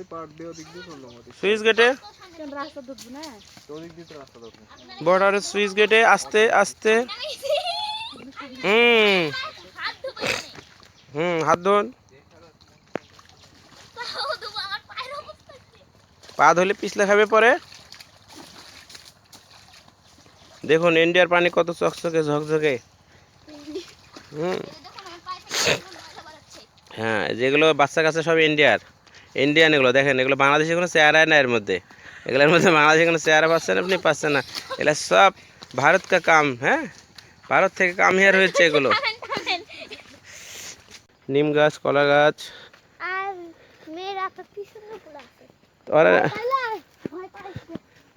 ওই পার দিয়ে ওদিক দিয়ে করলাম ওদিক সুইচ গেটে? রাস্তা ধরবো না? তো ওদিক দিয়ে রাস্তা দরকার বর্ডারের সুইচ গেটে আস্তে আস্তে। হুম। হুম হাত ধোন। পা ধুলে পিছলে খাবে পরে। দেখুন ইন্ডিয়ার পানি কত চকচকে ঝকঝকে। হুম। হ্যাঁ যেগুলো বাচ্চা কাছে সব ইন্ডিয়ার। ইন্ডিয়ান এগুলো দেখেন এগুলো বাংলাদেশে কোনো চেহারাই না এর মধ্যে। এগুলোর মধ্যে বাংলাদেশে কোনো চেহারা পাচ্ছেন আপনি পাচ্ছেন না। এগুলো সব ভারত কা কাম হ্যাঁ? ভারত থেকে কাম হেয়ার হয়েছে এগুলো। নিম গাছ কলা গাছ। ওরা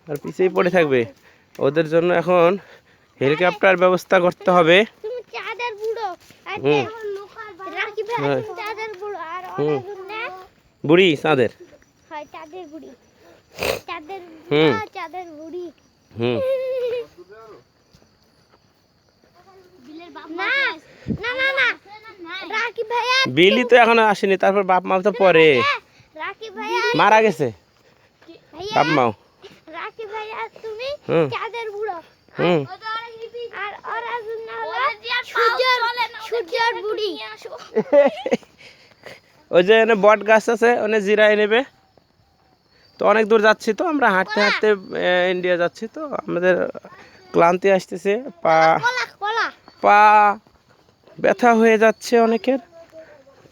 আর পিছিয়েই পড়ে থাকবে। ওদের জন্য এখন হেলিকপ্টার ব্যবস্থা করতে হবে। তুমি চাঁদের বুড়ো। আর হুম। হ্যাঁ। তুমি চাঁদের বুড়ো। আর হুম। বুড়ি চাঁদের? হয় চাঁদের বুড়ি। চাঁদের হুম। চাঁদের বুড়ি। হুম। না না না না। রাখি ভাইয়া বিলি তো এখনও আসেনি তারপর বাপ মা তো পরে। মারা গেছে। বাপ মাও। রাখি ভাইয়া তুমি হুম। চাঁদের বুড়ো। হুম। আর ওরা সূর্যের সূর্যের বুড়ি। ওই যে এনে বট গাছ আছে ওনে জিরাই নেবে। তো অনেক দূর যাচ্ছি তো আমরা হাঁটতে হাঁটতে ইন্ডিয়া যাচ্ছি তো আমাদের ক্লান্তি আসতেছে পা পা ব্যথা হয়ে যাচ্ছে অনেকের।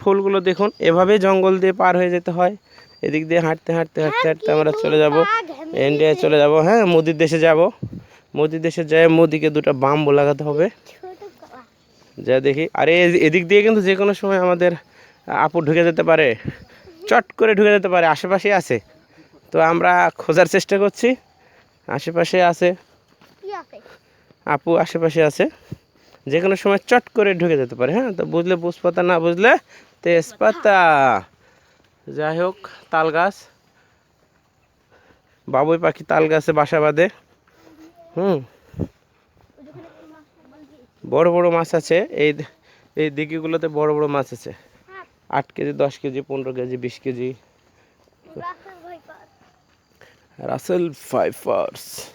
ফুলগুলো দেখুন এভাবে জঙ্গল দিয়ে পার হয়ে যেতে হয়। এদিক দিয়ে হাঁটতে হাঁটতে হাঁটতে হাঁটতে আমরা চলে যাব। ইন্ডিয়ায় চলে যাব হ্যাঁ মোদির দেশে যাব। মোদির দেশে যায় মোদিকে দুটো বাম্বু লাগাতে হবে। যা দেখি আরে এদিক দিয়ে কিন্তু যে কোনো সময় আমাদের আপু ঢুকে যেতে পারে, চট করে ঢুকে যেতে পারে, আশেপাশে আছে। তো আমরা খোঁজার চেষ্টা করছি, আশেপাশে আছে। আপু আশেপাশে আছে। যে কোনো সময় চট করে ঢুকে যেতে পারে হ্যাঁ? তো বুঝলে বুঝপাতা না বুঝলে তেজপাতা। যাই হোক, তাল গাছ। বাবুই পাখি তাল গাছে বাসা বাঁধে। হুম। বড় বড় মাছ আছে, এই এই দিঘিগুলোতে বড় বড় মাছ আছে। আট কেজি, দশ কেজি, পনেরো কেজি, বিশ কেজি। রাসেল ফাইফার্স।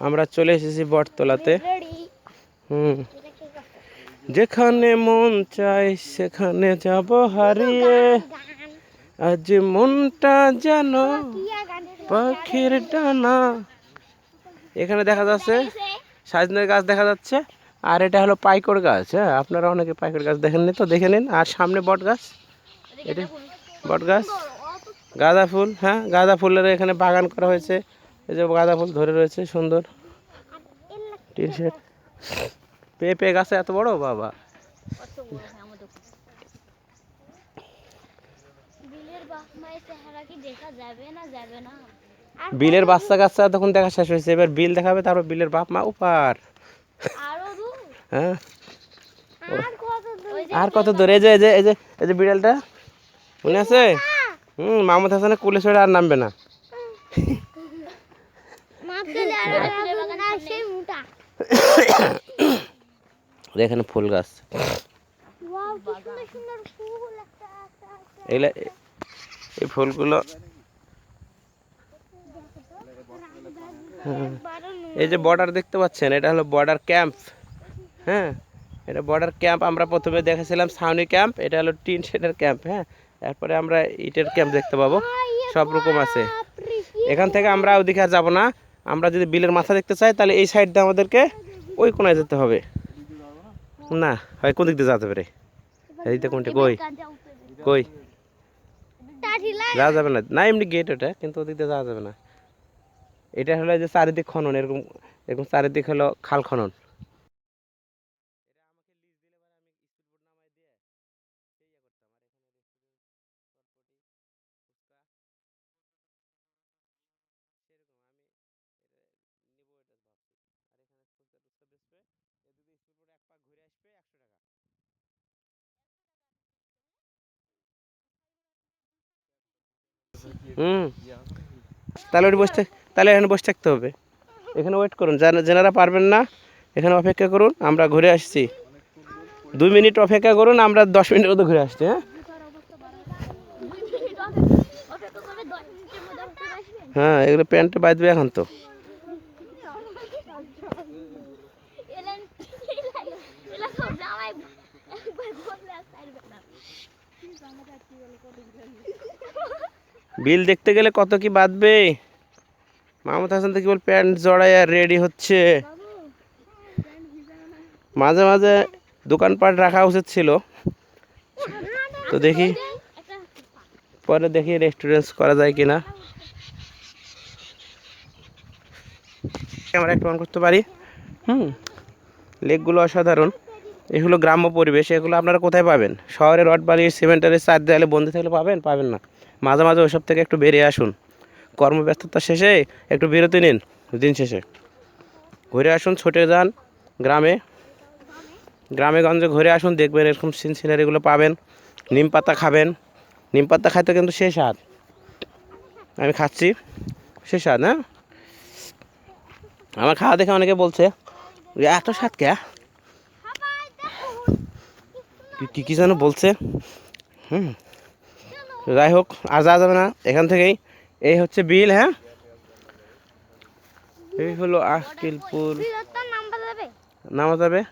আমরা চলে এসেছি বটতলাতে। হুম। যেখানে মন চাই সেখানে যাব হারিয়ে। আজ মনটা যেন পাখির ডানা। এখানে দেখা যাচ্ছে, সাজনের গাছ দেখা যাচ্ছে। আর এটা হলো পাইকর গাছ হ্যাঁ? আপনারা অনেকে পাইকর গাছ দেখেননি তো? দেখে নিন। আর সামনে বট গাছ। এটা বট গাছ। গাঁদা ফুল হ্যাঁ? গাঁদা ফুলের এখানে বাগান করা হয়েছে। এই যে গাঁদা ফুল ধরে রয়েছে সুন্দর। Tin shed. পেঁপে গাছে এত বড়? বাবা। বিলের বাচ্চা কাচ্চা তখন দেখা শেষ হয়েছে। এবার বিল দেখাবে তারপর বিলের বাপ মা উপার। হ্যাঁ? আর কত দূর? এই যে এই যে এই যে এই যে বিড়ালটা? মনে আছে? হুম মাহমুদ হাসানের কুলে ছেড়ে আর নামবে না। এখানে ফুল গাছ। এগুলা এই ফুলগুলো এই যে বর্ডার দেখতে পাচ্ছেন এটা হলো বর্ডার ক্যাম্প। হ্যাঁ? এটা বর্ডার ক্যাম্প আমরা প্রথমে দেখেছিলাম, ছাউনি ক্যাম্প এটা হলো টিন শেডের ক্যাম্প হ্যাঁ? তারপরে আমরা ইটের ক্যাম্প দেখতে পাবো, সব রকম আছে। এখান থেকে আমরা ওদিকে আর যাব না, আমরা যদি বিলের মাথা দেখতে চাই, তাহলে এই সাইড দিয়ে আমাদেরকে ওই কোনায় যেতে হবে। না, হয় কোন দিক দিয়ে যেতে পারে এই দিকে কোনটা কই? কই? যাওয়া যাবে না না, এমনি গেট ওটা, কিন্তু ওদিক দিয়ে যাওয়া যাবে না। এটা হলো যে চারিদিক খনন, এরকম এরকম চারিদিক হলো খাল খনন। হুম। তাহলে ওটি বসে তাহলে এখানে বসে থাকতে হবে। এখানে ওয়েট করুন যারা যেনারা পারবেন না এখানে অপেক্ষা করুন আমরা ঘুরে আসছি। দুই মিনিট অপেক্ষা করুন আমরা দশ মিনিটের মধ্যে ঘুরে আসছি হ্যাঁ? হ্যাঁ এগুলো প্যান্টে বাঁধবে এখন তো। বিল দেখতে গেলে কত কি বাঁধবে? মাহমুদ হাসান তো কেবল প্যান্ট জড়াই আর রেডি হচ্ছে? মাঝে মাঝে দোকানপাট রাখা উচিত ছিল। তো দেখি, পরে দেখি রেস্টুরেন্ট করা যায় কিনা। আমরা একটু অন করতে পারি? হুম লেকগুলো অসাধারণ। এগুলো গ্রাম্য পরিবেশ, এগুলো আপনারা কোথায় পাবেন? শহরে রড বালি সিমেন্টারের চার দেয়ালে বন্দি থাকলে পাবেন? পাবেন না। মাঝে মাঝে ওসব থেকে একটু বেরিয়ে আসুন। কর্মব্যস্ততা শেষে একটু বিরতি নিন, দিন শেষে। ঘুরে আসুন, ছুটে যান গ্রামে। গ্রামে গঞ্জে ঘুরে আসুন, দেখবেন এরকম সিন সিনারিগুলো পাবেন। নিম পাতা খাবেন। নিম পাতা খাইতে কিন্তু সেই স্বাদ। আমি খাচ্ছি। সেই স্বাদ হ্যাঁ? আমার খাওয়া দেখে অনেকে বলছে, এত স্বাদ কে? কি- কি যেন বলছে? হুম। যাই হোক আর যাওয়া যাবে না। এখান থেকেই। এই হচ্ছে বিল হ্যাঁ? এই হলো যাবে নামা যাবে?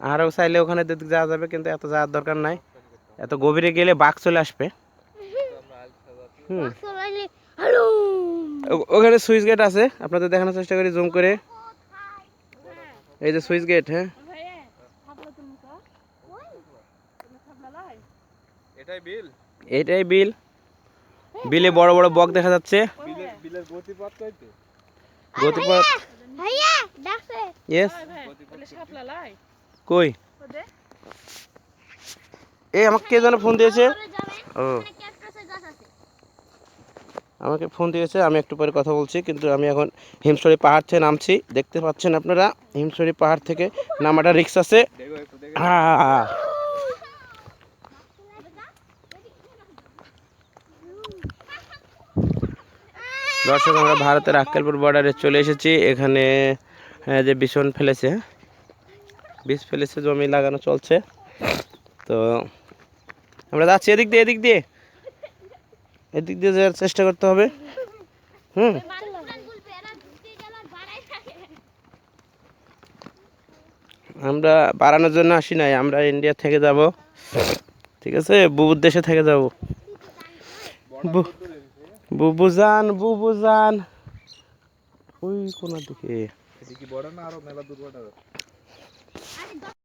আরও চাইলে ওখানে যাওয়া যাবে, কিন্তু এত যাওয়ার দরকার নাই। এত গভীরে গেলে বাঘ চলে আসবে। হুম। ওখানে সুইচ গেট আছে। আপনাদের দেখানোর চেষ্টা করি, জুম করে। এই যে সুইচ গেট হ্যাঁ? এটাই বিল? এইটাই বিল। বিলে বড় বড় বক দেখা যাচ্ছে। বিলের বিলের গতিপথ কইতে গতিপথ ভাইয়া ডাকছে। ইয়েস কই এই আমাকে কে যেন ফোন দিয়েছে? ও। আমাকে ফোন দিয়েছে আমি একটু পরে কথা বলছি কিন্তু আমি এখন হিমসরি পাহাড় থেকে নামছি। দেখতে পাচ্ছেন আপনারা হিমসরি পাহাড় থেকে নামাটা রিক্স আছে। দেখো একটু দেখে আহ! দর্শক, আমরা ভারতের আক্কেলপুর বর্ডারে চলে এসেছি। এখানে যে বিছন ফেলেছে। বীজ ফেলেছে, জমি লাগানো চলছে। তো, আমরা যাচ্ছি এদিক দিয়ে এদিক দিয়ে। এদিক দিয়ে যাওয়ার চেষ্টা করতে হবে। হুম। আমরা বাড়ানোর জন্য আসি নাই। আমরা ইন্ডিয়া থেকে যাব। ঠিক আছে? বুবুর দেশে থেকে যাব। বুবুজান বুবুজান। ওই কোনার দিকে। বড় না আরও মেলা দূর